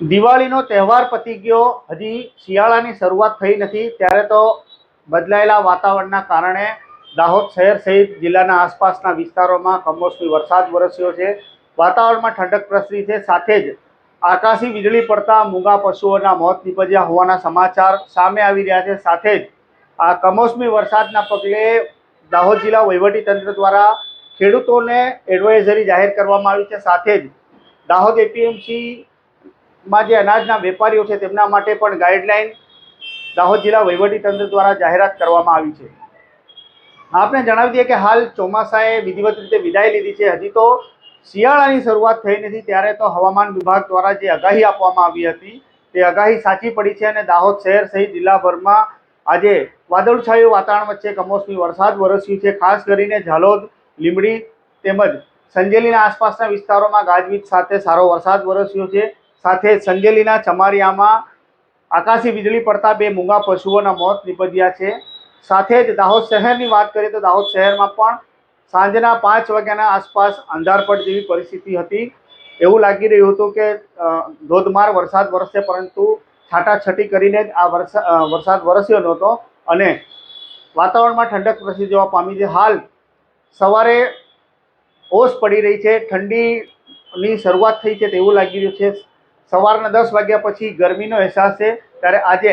દિવાળીનો તહેવાર પતી ગયો. હજી શિયાળાની શરૂઆત થઈ નથી. ત્યારે તો બદલાયેલા વાતાવરણના કારણે દાહોદ શહેર સહિત જિલ્લાના આસપાસના વિસ્તારોમાં કમોસમી વરસાદ વરસ્યો છે. વાતાવરણમાં ઠંડક પ્રસરી છે. સાથે જ આકાશી વીજળી પડતા મૂંગા પશુઓના મોત નીપજ્યા હોવાના સમાચાર સામે આવી રહ્યા છે. સાથે જ આ કમોસમી વરસાદના પગલે દાહોદ જિલ્લા વહીવટીતંત્ર દ્વારા ખેડૂતોને એડવાઇઝરી જાહેર કરવામાં આવી છે. સાથે જ દાહોદ એપીએમસી માં જે અનાજના વેપારીઓ છે તેમના માટે પણ ગાઈડલાઈન દાહોદ જિલ્લા વહીવટીતંત્ર દ્વારા જાહેરાત કરવામાં આવી છે. આપને જણાવી દઈએ કે હાલ ચોમાસાએ વિધિવત રીતે વિદાય લીધી છે. હજી તો શિયાળાની શરૂઆત થઈ નથી. ત્યારે તો હવામાન વિભાગ દ્વારા જે આગાહી આપવામાં આવી હતી, તે આગાહી સાચી પડી છે અને દાહોદ શહેર સહિત જિલ્લાભરમાં આજે વાદળછાયું વાતાવરણ વચ્ચે કમોસમી વરસાદ વરસ્યું છે. ખાસ કરીને ઝાલોદ, લીંબડી તેમજ સંજેલીના આસપાસના વિસ્તારોમાં ગાજવીજ સાથે સારો વરસાદ વરસ્યો છે. સાથે સંજેલીના ચમારિયામાં આકાશી વીજળી પડતા બે મૂંગા પશુઓના મોત નીપજ્યા છે. સાથે જ દાહોદ શહેરની વાત કરીએ તો દાહોદ શહેરમાં પણ સાંજના પાંચ વાગ્યાના આસપાસ અંધારપટ જેવી પરિસ્થિતિ હતી. એવું લાગી રહ્યું હતું કે ધોધમાર વરસાદ વરસશે પરંતુ છાટાછટી કરીને જ આ વરસા વરસાદ વરસ્યો નહોતો અને વાતાવરણમાં ઠંડક પ્રસરી જવા પામી છે. હાલ સવારે ઓસ પડી રહી છે. ઠંડીની શરૂઆત થઈ છે તેવું લાગી રહ્યું છે. સવારના દસ વાગ્યા પછી ગરમીનો અહેસાસ છે. ત્યારે આજે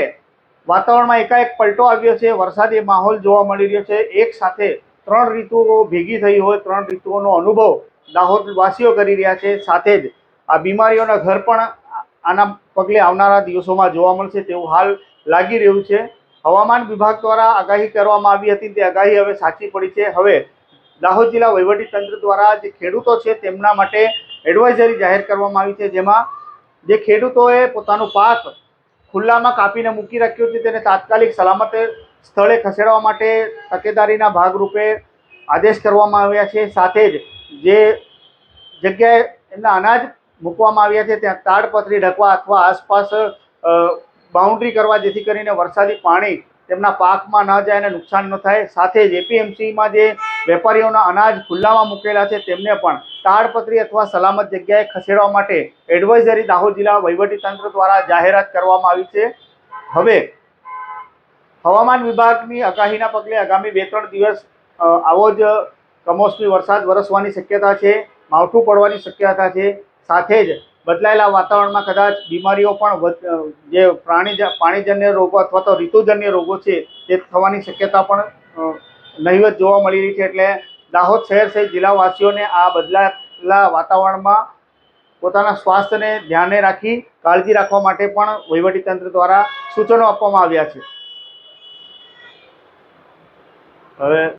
વાતાવરણમાં એકાએક પલટો આવ્યો છે. વરસાદી માહોલ જોવા મળી રહ્યો છે. એક સાથે ત્રણ ઋતુઓ ભેગી થઈ હોય, ત્રણ ઋતુઓનો અનુભવ દાહોદવાસીઓ કરી રહ્યા છે. સાથે જ આ બીમારીઓના ઘર પણ આના પગલે આવનારા દિવસોમાં જોવા મળશે તેવું હાલ લાગી રહ્યું છે. હવામાન વિભાગ દ્વારા આગાહી કરવામાં આવી હતી. તે આગાહી હવે સાચી પડી છે. હવે દાહોદ જિલ્લા વહીવટી તંત્ર દ્વારા જે ખેડૂતો છે તેમના માટે એડવાઇઝરી જાહેર કરવામાં આવી છે. જેમાં જે ખેડૂતોએ પોતાનું પાક ખુલ્લામાં કાપીને મૂકી રાખ્યું છે, તેને તાત્કાલિક સલામત સ્થળે ખસેડવા માટે તકેદારીના ભાગરૂપે આદેશ કરવામાં આવ્યા છે. સાથે જ જે જગ્યાએ એમના અનાજ મૂકવામાં આવ્યા છે, ત્યાં તાડપત્રી ઢકવા અથવા આસપાસ બાઉન્ડ્રી કરવા જેથી કરીને વરસાદી પાણી તેમના પાકમાં ન જાય અને નુકસાન ન થાય. સાથે જ એપીએમસીમાં જે વેપારીઓના અનાજ ખુલ્લામાં મૂકેલા છે, તેમને પણ તાડપત્રી અથવા સલામત જગ્યાએ ખસેડવા માટે એડવાઇઝરી દાહોદ જિલ્લા વહીવટીતંત્ર દ્વારા જાહેરાત કરવામાં આવી છે. હવે હવામાન વિભાગની આગાહીના પગલે આગામી બે ત્રણ દિવસ આવો જ કમોસમી વરસાદ વરસવાની શક્યતા છે, માવઠું પડવાની શક્યતા છે. સાથે જ બદલાયેલા વાતાવરણમાં કદાચ બીમારીઓ પણ જે પ્રાણી પાણીજન્ય રોગો અથવા તો ઋતુજન્ય રોગો છે, તે થવાની શક્યતા પણ નહીવત જોવા મળી રહી છે. એટલે દાહોદ શહેર સહિત જિલ્લાવાસીઓને આ બદલાયેલા વાતાવરણમાં પોતાના સ્વાસ્થ્યને ધ્યાને રાખી, કાળજી રાખવા માટે પણ વહીવટીતંત્ર દ્વારા સૂચનો આપવામાં આવ્યા છે. હવે